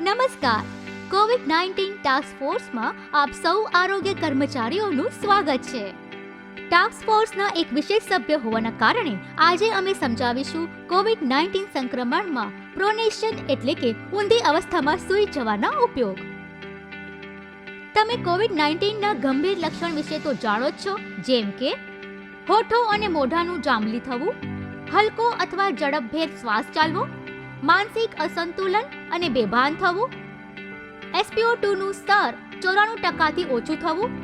નમસ્કાર. Covid nineteen task ફોર્સમાં આપ સૌ આરોગ્ય કર્મચારીઓનું સ્વાગત છે. ટાસ્ક ફોર્સના એક વિશેષ સભ્ય હોવાના કારણે આજે અમે સમજાવીશું કોવિડ નાઇન્ટીન સંક્રમણમાં પ્રોનેશન એટલે કે ઊંધી અવસ્થામાં સૂઈ જવાના ઉપયોગ. તમે કોવિડ નાઇન્ટીનના ગંભીર લક્ષણ વિશે તો જાણો જ છો, જેમ કે હોઠો અને મોઢાનું જાંબલી થવું, હલકો અથવા ઝડપભેર શ્વાસ ચાલવો માનસિક અસંતુલન અને બેભાન થવું? એસપીઓ ટુનું સ્તર ચોરાણું ટકાથી ઓછું થવું?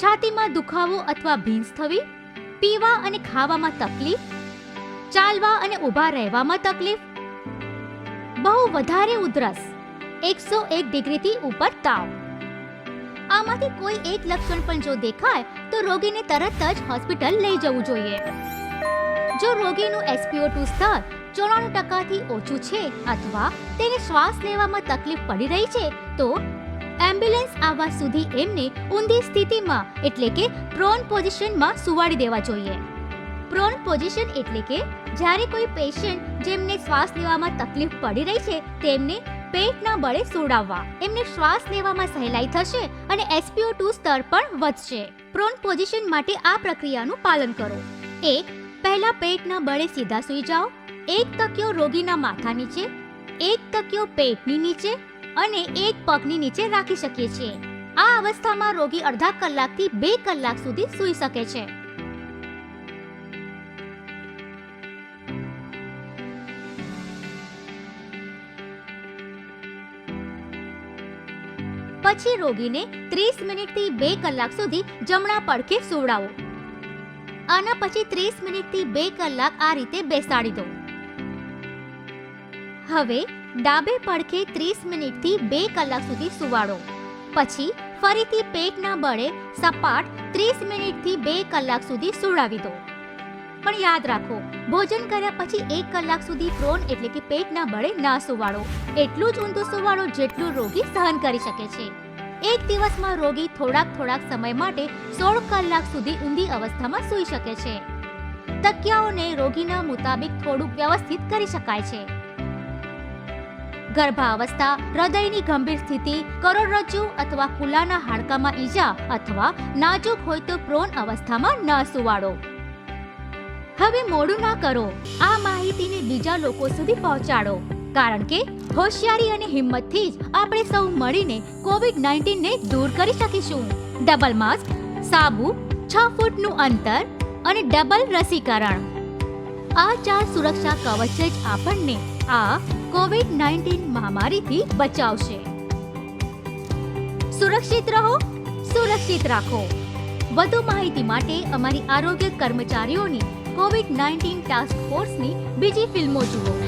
છાતીમાં દુખાવો અથવા ભીંસ થવી? પીવા અને ખાવામાં તકલીફ? ચાલવા અને ઊભા રહેવામાં તકલીફ? બહુ વધારે ઉધરસ, એકસો એક ડિગ્રીથી ઉપર તાવ. આમાંથી કોઈ એક લક્ષણ પણ જો દેખાય, તો રોગીને તરત જ હોસ્પિટલ લઈ જવું જોઈએ. જો રોગીનું એસપીઓ ટુ સ્તર ચોરાણું ટકાથી ઓછું છે અથવા તેને શ્વાસ લેવામાં તકલીફ પડી રહી છે, તો એમ્બ્યુલન્સ આવવા સુધી એમને ઊંધી સ્થિતિમાં, એટલે કે પ્રોન પોઝિશનમાં સુવાડી દેવા જોઈએ. પ્રોન પોઝિશન એટલે કે જ્યારે કોઈ પેશન્ટ જેમને શ્વાસ લેવામાં તકલીફ પડી રહી છે, તેમને પેટના બળે સુડાવવા એમને શ્વાસ લેવામાં સહેલાઈ થશે અને એસપીઓ ટુ સ્તર પણ વધશે. પ્રોન પોઝિશન માટે આ પ્રક્રિયાનું પાલન કરો. એક પહેલા પેટના બળે સીધા સૂઈ જાઓ. એક તકિયો રોગીના માથા નીચે, એક તકિયો પેટની નીચે અને એક પગની નીચે રાખી શકીએ છીએ. આ અવસ્થામાં રોગી અડધા કલાકથી બે કલાક સુધી સૂઈ શકે છે. પછી રોગીને ત્રીસ મિનિટથી બે કલાક સુધી જમણા પડખે સુવડાવો. આના પછી ત્રીસ મિનિટથી બે કલાક આ રીતે બેસાડી દો. હવે ડાબે પડખે ત્રીસ મિનિટથી બે કલાક સુધી સુવાડો. પછી ફરીથી પેટના બળે સપાટ ત્રીસ મિનિટથી બે કલાક સુધી સુડાવી દો. પણ યાદ રાખો, ભોજન કર્યા પછી એક કલાક સુધી પ્રોન એટલે કે પેટના બળે ના સુવાડો. એટલું જ ઊંધું સુવાડો જેટલું રોગી સહન કરી શકે છે. એક દિવસમાં રોગી થોડાક થોડાક સમય માટે સોળ કલાક સુધી ઊંધી અવસ્થામાં સૂઈ શકે છે. તકિયાઓને રોગીના મુતાબિક થોડું વ્યવસ્થિત કરી શકાય છે. ગર્ભાવસ્થા, હૃદયની ગંભીર સ્થિતિ, કરોડરજ્જુ અથવા કુલાના હાડકામાં ઈજા અથવા નાજુક હોય તો પ્રોન અવસ્થામાં ન સુવાડો. હવે મોડું ના કરો. આ માહિતીને બીજા લોકો સુધી પહોંચાડો. કારણ કે હોશિયારી અને હિંમતથી જ આપણે સૌ મળીને કોવિડ નાઇન્ટીનને દૂર કરી શકીશું. ડબલ માસ્ક સાબુ, છ ફૂટનું અંતર અને ડબલ રસીકરણ. આ ચાર સુરક્ષા કવચ જ આપણને આ કોવિડ નાઇન્ટીન મહામારીથી બચાવશે. સુરક્ષિત રહો, સુરક્ષિત રાખો. વધુ માહિતી માટે અમારી આરોગ્ય કર્મચારીઓની કોવિડ નાઇન્ટીન ટાસ્ક ફોર્સની બીજી ફિલ્મો જુઓ.